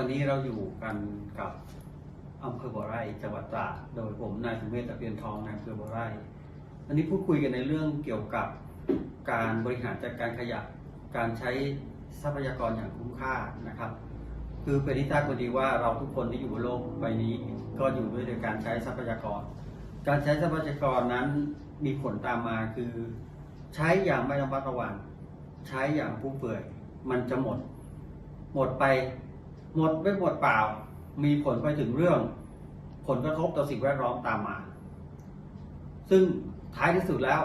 วันนี้เราอยู่กันกับอำเภอบ่อไร่จังหวัดตราดโดยผมนายสุเมธตะเพียนทองนายอำเภอบ่อไร่อันนี้พูดคุยกันในเรื่องเกี่ยวกับการบริหารจัดการขยะการใช้ทรัพยากรอย่างคุ้มค่านะครับ คือเป็นที่ทราบกันดีว่าเราทุกคนที่อยู่บนโลกใบนี้ ก็อยู่ด้วยโดยการใช้ทรัพยากร การใช้ทรัพยากรนั้นมีผลตามมาคือ ใช้อย่างไม่ระมัดระวังใช้อย่างฟุ่มเฟือยมันจะหมด หมดไป หมดไม่หมดเปล่า มีผลไปถึงเรื่อง ผลกระทบต่อสิ่งแวดล้อมตามมา ซึ่งท้ายที่สุดแล้ว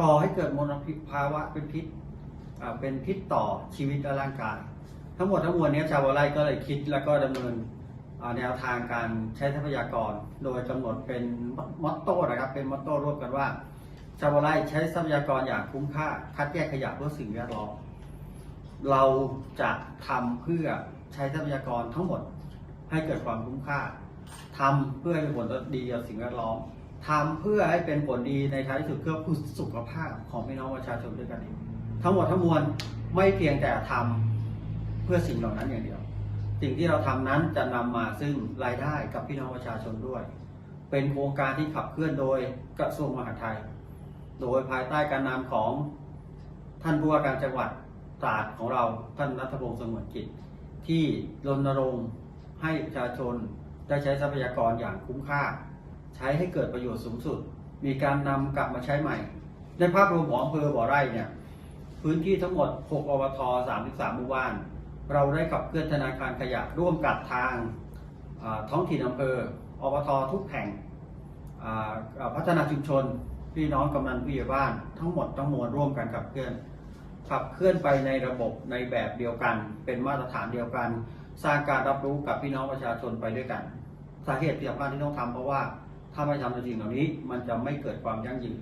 ก่อให้เกิดมลพิษภาวะเป็นพิษเป็นพิษต่อชีวิตและร่างกาย ทั้งหมดทั้งมวลเนี้ชาวไร่ก็เลยคิดแล้วก็ดำเนินแนวทางการใช้ทรัพยากร โดยกำหนดเป็นมอตโต้นะครับ เป็นมอตโต้ร่วมกันว่า ชาวไร่ใช้ทรัพยากรอย่างคุ้มค่า คัดแยกขยะเพื่อสิ่งแวดล้อม เราจะทำเพื่อใช้ทรัพยากรทั้งหมดให้เกิดความคุ้มค่าทำเพื่อให้เป็นผลดีกับสิ่งแวดล้อมทำเพื่อให้เป็นผลดีในท้ายที่สุดเพื่อผู้สุขภาพของพี่น้องประชาชนด้วยกันเองทั้งหมดทั้งมวลไม่เพียงแต่ทำเพื่อสิ่งเหล่านั้นอย่างเดียว สิ่งที่เราทำนั้นจะนำมาซึ่งรายได้กับพี่น้องประชาชนด้วย เป็นโครงการที่ขับเคลื่อนโดยกระทรวงมหาดไทย โดยภายใต้การนำของท่านผู้ว่าการจังหวัด ตราดของเราท่านรัฐพงศ์สงวนกิจ ที่รณรงค์ให้ประชาชนได้ใช้ทรัพยากรอย่างคุ้มค่า ใช้ให้เกิดประโยชน์สูงสุด มีการนำกลับมาใช้ใหม่ ในภาพรวมของอำเภอบ่อไร่เนี่ยพื้นที่ทั้งหมด 6 อบท 33 หมู่บ้าน เราได้ขับเคลื่อนธนาคารขยะร่วมกับทางท้องถิ่นอำเภอ อบททุกแห่งพัฒนาชุมชน พี่น้องกำนันผู้ใหญ่บ้าน ทั้งหมดทั้งมวลร่วมกันขับเคลื่อน ขับเคลื่อนไปในระบบในแบบเดียวกัน เป็นมาตรฐานเดียวกัน สร้างการรับรู้กับพี่น้องประชาชนไปด้วยกัน สาเหตุที่สำคัญที่ต้องทำเพราะว่าถ้าไม่ทำในสิ่งเหล่านี้ มันจะไม่เกิดความยั่งยืน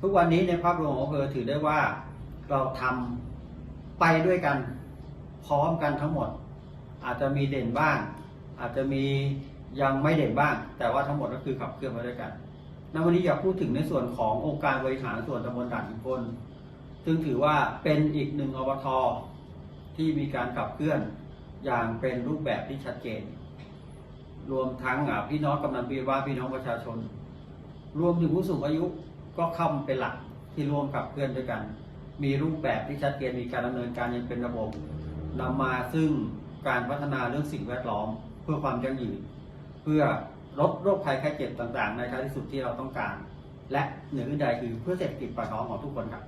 ทุกวันนี้ในภาพรวมของอำเภอถือได้ว่าเราทำไปด้วยกันพร้อมกันทั้งหมด อาจจะมีเด่นบ้าง อาจจะมียังไม่เด่นบ้าง แต่ว่าทั้งหมดก็คือขับเคลื่อนไปด้วยกันในวันนี้อยากพูดถึงในส่วนขององค์การบริหารส่วนตำบลด่านขุนพล ซึ่งถือว่าเป็นอีกหนึ่งอบทที่มีการขับเคลื่อนอย่างเป็นรูปแบบที่ชัดเจน รวมทั้งพี่น้องกำนันปีว่าพี่น้องประชาชน รวมถึงผู้สูงอายุก็เข้าเป็นหลักที่ร่วมขับเคลื่อนด้วยกัน มีรูปแบบที่ชัดเจนมีการดำเนินการยังเป็นระบบนำมาซึ่งการพัฒนาเรื่องสิ่งแวดล้อม เพื่อความยั่งยืน เพื่อลดโรคภัยไข้เจ็บต่างๆ ในท้ายที่สุดที่เราต้องการ และเหนืออื่นใดคือเพื่อเศรษฐกิจปากท้องของทุกคนครับ